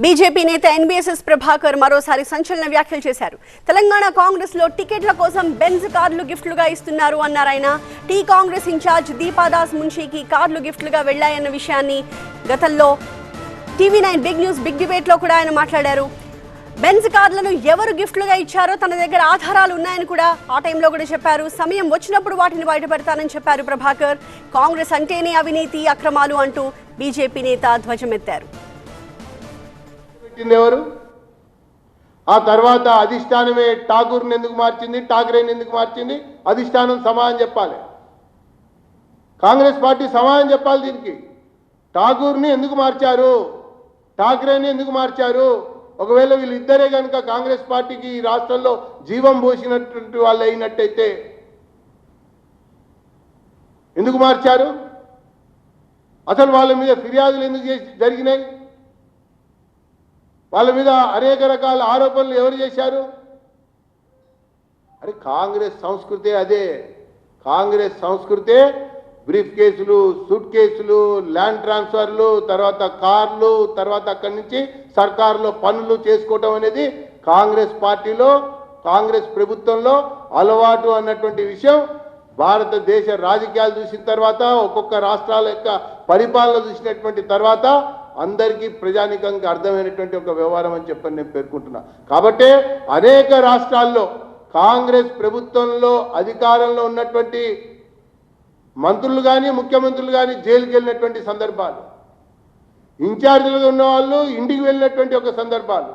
BJP నేత ఎన్బీఎస్ఎస్ ప్రభాకర్ మరోసారి సంచలన వ్యాఖ్యలు చేశారు. తెలంగాణ కాంగ్రెస్లో టికెట్ల కోసం బెంజ్ కార్లు గిఫ్ట్లుగా ఇస్తున్నారు అన్నారాయన టీ కాంగ్రెస్ ఇన్ఛార్జ్ దీపాదాస్ మున్షీకి కార్లు గిఫ్ట్లుగా వెళ్ళాయన్న విషయాన్ని గతంలో TV nine big news big డిబేట్లో కూడా ఆయన మాట్లాడారు. బెంజ్ కార్లను ఎవరు గిఫ్ట్లుగా ఇచ్చారో తన దగ్గర ఆధారాలు ఉన్నాయని కూడా ఆ టైంలో కూడా చెప్పారు. సమయం వచ్చినప్పుడు వాటిని బయటపెడతానని చెప్పారు ప్రభాకర్. కాంగ్రెస్ అంటేనే అవినీతి అక్రమాలు అంటూ బీజేపీ నేత ధ్వజమెత్తారు. పెట్టింది ఎవరు? ఆ తర్వాత అధిష్టానమే ఠాగూర్ని ఎందుకు మార్చింది? ఠాకరేని ఎందుకు మార్చింది? అధిష్టానం సమాధానం చెప్పాలి. కాంగ్రెస్ పార్టీ సమాధానం చెప్పాలి దీనికి. ఠాగూర్ని ఎందుకు మార్చారు? ఠాకరేని ఎందుకు మార్చారు? ఒకవేళ వీళ్ళిద్దరే కనుక కాంగ్రెస్ పార్టీకి ఈ రాష్ట్రంలో జీవం పోసినటువంటి వాళ్ళు అయినట్టయితే ఎందుకు మార్చారు? అసలు వాళ్ళ మీద ఫిర్యాదులు ఎందుకు చేసి జరిగినాయి? వాళ్ళ మీద అనేక రకాల ఆరోపణలు ఎవరు చేశారు? అరే కాంగ్రెస్ సంస్కృతే అదే. కాంగ్రెస్ సంస్కృతే బ్రీఫ్ కేసులు సూట్ కేసులు ల్యాండ్ ట్రాన్స్ఫర్లు తర్వాత కార్లు తర్వాత అక్కడి నుంచి సర్కారులో పనులు చేసుకోవటం అనేది కాంగ్రెస్ పార్టీలో కాంగ్రెస్ ప్రభుత్వంలో అలవాటు అన్నటువంటి విషయం. భారతదేశ రాజకీయాలు చూసిన తర్వాత ఒక్కొక్క రాష్ట్రాల యొక్క పరిపాలన చూసినటువంటి తర్వాత అందరికీ ప్రజానికంగా అర్థమైనటువంటి ఒక వ్యవహారం అని చెప్పని నేను పేర్కొంటున్నా. కాబట్టి అనేక రాష్ట్రాల్లో కాంగ్రెస్ ప్రభుత్వంలో అధికారంలో ఉన్నటువంటి మంత్రులు కానీ ముఖ్యమంత్రులు కానీ జైలుకి వెళ్ళినటువంటి సందర్భాలు. ఇన్ఛార్జీలుగా ఉన్న వాళ్ళు ఇంటికి వెళ్ళినటువంటి ఒక సందర్భాలు.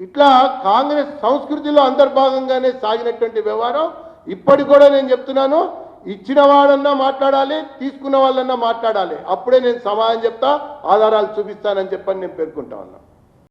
ఇట్లా కాంగ్రెస్ సంస్కృతిలో అంతర్భాగంగానే సాగినటువంటి వ్యవహారం ఇప్పటికి కూడా నేను చెప్తున్నాను. ఇచ్చిన వాడన్నా మాట్లాడాలి తీసుకున్న వాళ్ళన్నా మాట్లాడాలి. అప్పుడే నేను సమాధానం చెప్తా ఆధారాలు చూపిస్తానని చెప్పని నేను పేర్కొంటా ఉన్నా.